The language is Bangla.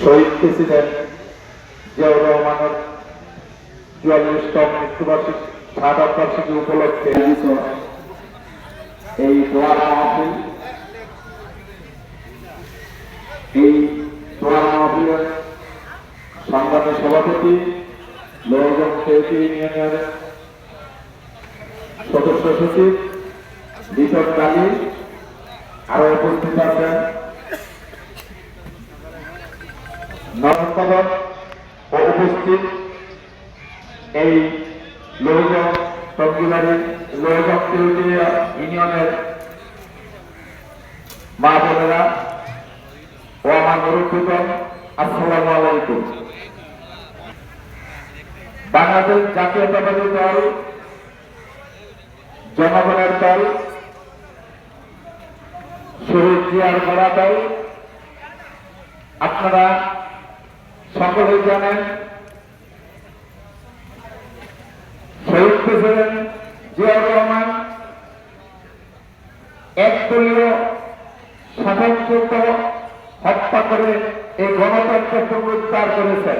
শহীদ প্রেসিডেন্ট জিয়াউর রহমানের চুয়াল্লিশতম মৃত্যুবার্ষিকী শাহাদত বার্ষিকী উপলক্ষে এই দোয়ার মাহফিল, এই দোয়ার মাহফিলের সংগ্রামী সভাপতি লোহগঞ্জ তেহসি ইউনিয়নের সদস্য সচিব, দীপক কালী, আরও উপস্থিত আছেন। নরসদন ও উপস্থিত এই লোহগঞ্জ টঙ্গিবাড়ি লোহগঞ্জ তেহসিয়া ইউনিয়নের মা বোনেরা ও আমার মুরব্বীগণ আসসালামু আলাইকুম। বাংলাদেশ জাতীয়তাবাদী দল, জনগণের দল, শহীদ জিয়ার গড়া দল, আপনারা সকলেই জানেন শহীদ প্রেসিডেন্ট জিয়াউর রহমান একদলীয় শাসনযুদ্ধ হত্যা করে এই গণতন্ত্র পুনরুদ্ধার করেছেন।